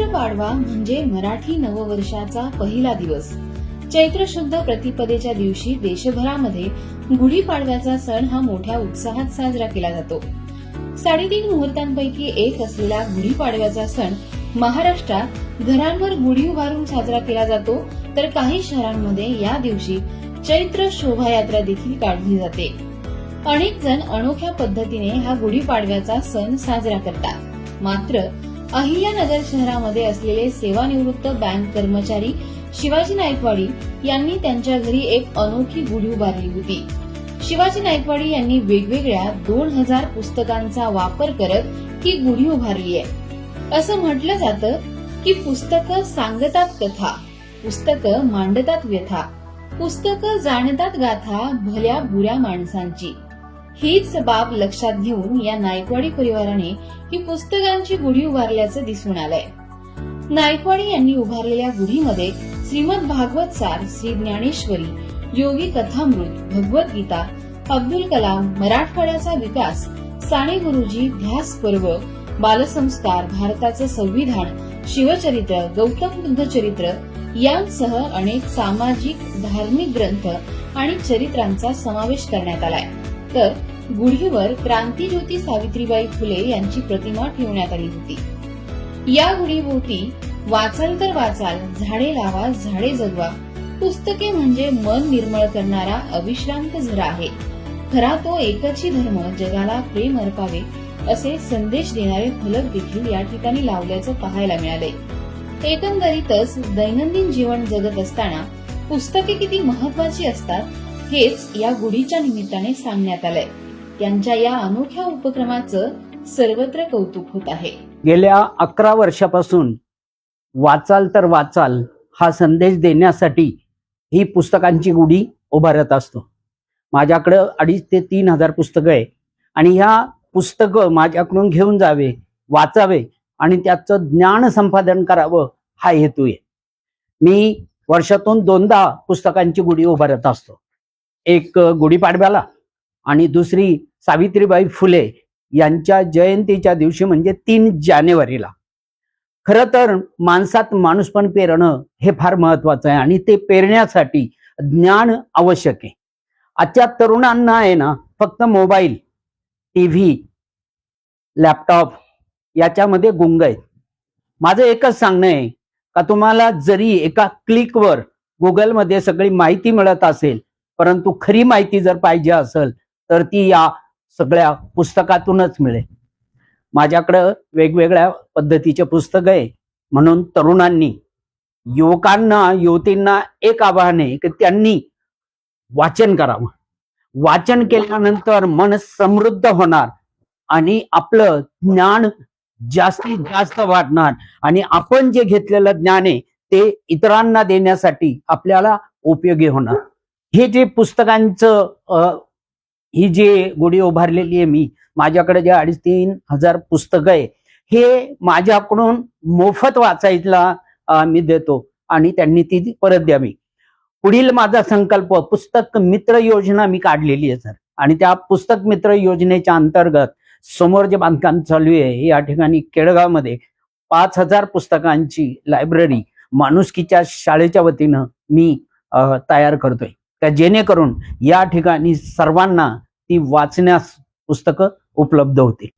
चैत्र पाडवा म्हणजे मराठी नववर्षाचा पहिला दिवस. चैत्र शुद्ध प्रतिपदेच्या दिवशी देशभरामध्ये गुढीपाडव्याचा सण हा मोठ्या उत्साहात साजरा केला जातो. साडेतीन मुहूर्तांपैकी एक असलेला गुढीपाडव्याचा सण महाराष्ट्रात घरांवर गुढी उभारून साजरा केला जातो तर काही शहरांमध्ये या दिवशी चैत्र शोभायात्रा देखील काढली जाते. अनेक जण अनोख्या पद्धतीने हा गुढीपाडव्याचा सण साजरा करतात. मात्र अहिल्यानगर शहरामध्ये असलेले सेवानिवृत्त बँक कर्मचारी शिवाजी नायकवाडी यांनी त्यांच्या घरी एक अनोखी गुढी उभारली होती. शिवाजी नायकवाडी यांनी वेगवेगळ्या दोन हजार पुस्तकांचा वापर करत ही गुढी उभारली आहे. असं म्हटलं जातं की पुस्तकं सांगतात कथा पुस्तकं मांडतात व्यथा पुस्तकं जाणतात गाथा भल्या बुऱ्या माणसांची. हीच बाब लक्षात घेऊन या नायकवाडी परिवाराने ही पुस्तकांची गुढी उभारल्याचं दिसून आलंय. नायकवाडी यांनी उभारलेल्या गुढीमध्ये श्रीमद भागवत सार श्री ज्ञानेश्वरी योगी कथामृत भगवद्गीता अब्दुल कलाम मराठवाड्याचा विकास साने गुरुजी ध्यास पर्व बालसंस्कार भारताचं संविधान शिवचरित्र गौतम बुद्ध चरित्र यांसह अनेक सामाजिक धार्मिक ग्रंथ आणि चरित्रांचा समावेश करण्यात आलाय. तर गुढीवर क्रांतीज्योती सावित्रीबाई फुले यांची प्रतिमा ठेवण्यात आली होती. या गुढीभोवती वाचाल तर वाचाल झाडे लावा झाडे जगवा पुस्तके म्हणजे मन निर्मळ करणारा अविश्रांत झरा आहे. खरा तो एकची धर्म जगाला प्रेम अर्पावे असे संदेश देणारे फलक देखील या ठिकाणी लावल्याचं पाहायला मिळाले. एकंदरीतच दैनंदिन जीवन जगत असताना पुस्तके किती महत्वाची असतात हेच या गुढीच्या निमित्ताने सांगण्यात आलंय. त्यांच्या या अनोख्या उपक्रमाचं सर्वत्र कौतुक होत आहे. गेल्या अकरा वर्षापासून वाचाल तर वाचाल हा संदेश देण्यासाठी ही पुस्तकांची गुढी उभारत असतो. माझ्याकडं अडीच ते तीन हजार पुस्तकं आहे आणि ह्या पुस्तकं माझ्याकडून घेऊन जावे वाचावे आणि त्याचं ज्ञान संपादन करावं हा हेतू आहे. मी वर्षातून दोनदा पुस्तकांची गुढी उभारत असतो. एक गुढीपाडव्याला. आणि दुसरी सावित्रीबाई फुले यांच्या जयंतीच्या दिवशी म्हणजे तीन जानेवारीला. खरं तर माणसात माणूस पण पेरणं हे फार महत्वाचं आहे आणि ते पेरण्यासाठी ज्ञान आवश्यक आहे. आजच्या तरुणांना आहे ना फक्त मोबाईल टी व्ही लॅपटॉप याच्यामध्ये गुंग आहेत. माझं एकच सांगणं आहे का तुम्हाला जरी एका क्लिकवर गुगलमध्ये सगळी माहिती मिळत असेल परंतु खरी माहिती जर पाहिजे असेल तर ती या सगळ्या पुस्तकातूनच मिळेल. माझ्याकडं वेगवेगळ्या पद्धतीचे पुस्तक आहे. म्हणून तरुणांनी युवकांना युवतींना एक आवाहन आहे की त्यांनी वाचन करावं. वाचन केल्यानंतर मन समृद्ध होणार आणि आपलं ज्ञान जास्तीत जास्त वाढणार आणि आपण जे घेतलेलं ज्ञान आहे ते इतरांना देण्यासाठी आपल्याला उपयोगी होणार. हे जे पुस्तकांचं ही जी गुढी उभारलेली आहे मी माझ्याकडे जे अडीच तीन हजार पुस्तकं आहे हे माझ्याकडून मोफत वाचायला मी देतो आणि त्यांनी ती परत द्यावी पुढील माझा संकल्प पुस्तक मित्र योजना मी काढलेली आहे सर. आणि त्या पुस्तक मित्र योजनेच्या अंतर्गत समोर जे बांधकाम चालू आहे या ठिकाणी केळगावमध्ये पाच हजार पुस्तकांची लायब्ररी माणुसकीच्या शाळेच्या वतीनं मी तयार करतोय. का जेणेकरून या ठिकाणी सर्वांना ती वाचण्यास पुस्तकं उपलब्ध होतील.